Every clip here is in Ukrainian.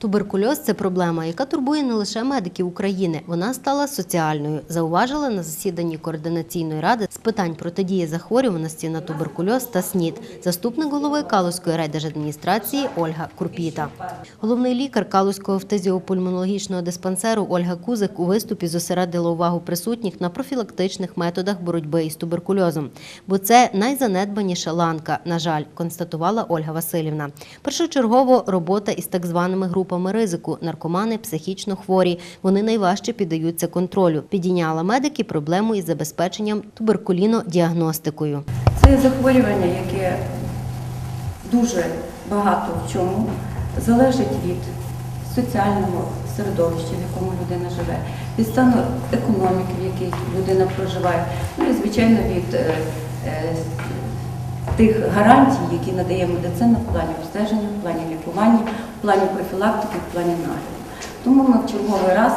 Туберкульоз це проблема, яка турбує не лише медиків України. Вона стала соціальною. Зауважила на засіданні координаційної ради з питань протидії захворюваності на туберкульоз та СНІД заступник голови Калузької райдержадміністрації Ольга Курпіта. Головний лікар Калузького фтизіопульмонологічного диспансеру Ольга Кузик у виступі зосередила увагу присутніх на профілактичних методах боротьби із туберкульозом, бо це найзанедбаніша ланка, на жаль, констатувала Ольга Васильівна. Першочергово робота із так званими групами ризику наркомани, психічно хворі. Вони найважче піддаються контролю. Підійняла медики проблему із забезпеченням туберкулінодіагностикою. Це захворювання, яке дуже багато в чому залежить від соціального середовища, в якому людина живе, від стану економіки, в якій людина проживає, ну і звичайно від е, е, тих гарантій, які надає медицина в плані обстеження, в плані лікування, в плані профілактики, в плані нагляду. Тому ми в черговий раз,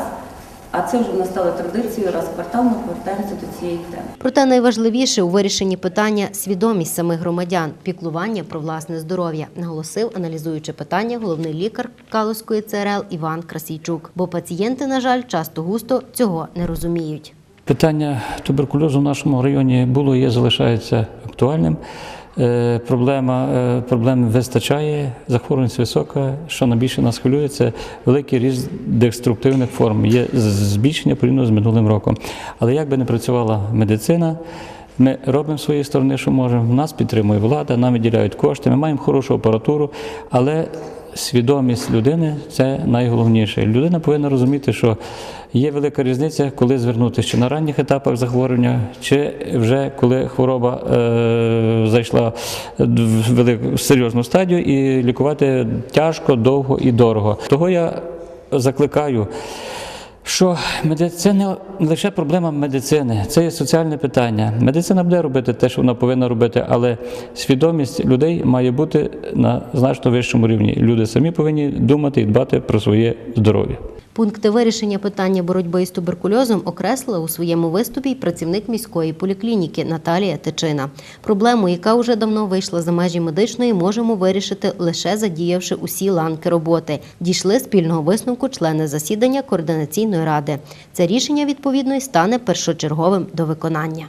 а це вже в нас стало традицією, раз квартал ми повертаємося до цієї теми. Проте найважливіше у вирішенні питання свідомість самих громадян, піклування про власне здоров'я, наголосив, аналізуючи питання, головний лікар Калузької ЦРЛ Іван Красійчук. Бо пацієнти, на жаль, часто густо цього не розуміють. Питання туберкульозу в нашому районі було і є, залишається актуальним. Е, Проблема е, проблем вистачає, захворюваність висока. Що найбільше нас хвилює, це великий ріст деструктивних форм. Є збільшення порівняно з минулим роком. Але як би не працювала медицина, ми робимо з своєї сторони, що можемо. Нас підтримує влада, нам виділяють кошти, ми маємо хорошу апаратуру, але свідомість людини це найголовніше. Людина повинна розуміти, що є велика різниця, коли звернутися чи на ранніх етапах захворювання, чи вже коли хвороба е, зайшла в велику серйозну стадію, і лікувати тяжко, довго і дорого. Того я закликаю. Що меди- це не лише проблема медицини, це є соціальне питання. Медицина буде робити те, що вона повинна робити, але свідомість людей має бути на значно вищому рівні. Люди самі повинні думати і дбати про своє здоров'я. Пункти вирішення питання боротьби із туберкульозом окреслила у своєму виступі й працівник міської поліклініки Наталія Тичина. Проблему, яка вже давно вийшла за межі медичної, можемо вирішити лише задіявши усі ланки роботи. Дійшли спільного висновку члени засідання координаційної ради. Це рішення відповідно і стане першочерговим до виконання.